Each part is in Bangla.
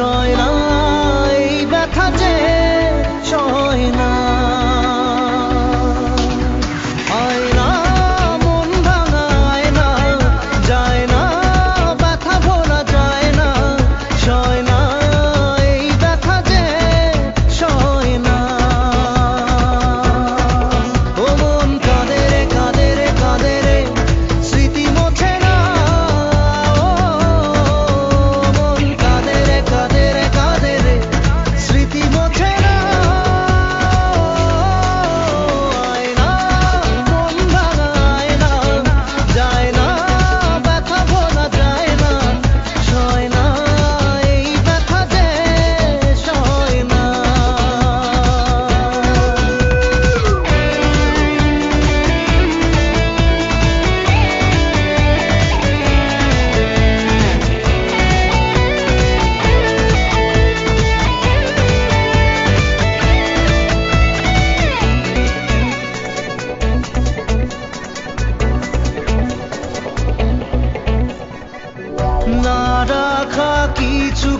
সংশয় না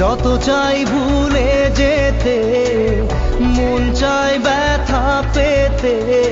যত চাই ভুলে যেতে মন চাই ব্যথা পেতে।